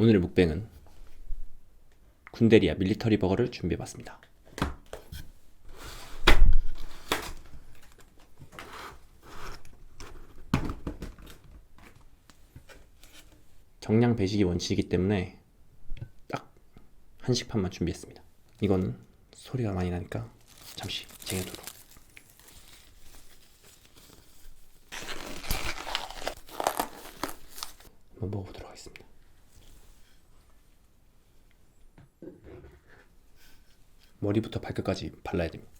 오늘의 묵뱅은 군대리아 밀리터리 버거를 준비해봤습니다. 정량 배식이 원칙이기 때문에 딱 한 식판만 준비했습니다. 이거는 소리가 많이 나니까 잠시 쟁여두도록. 한번 먹어보도록 하겠습니다. 머리부터 발끝까지 발라야 됩니다.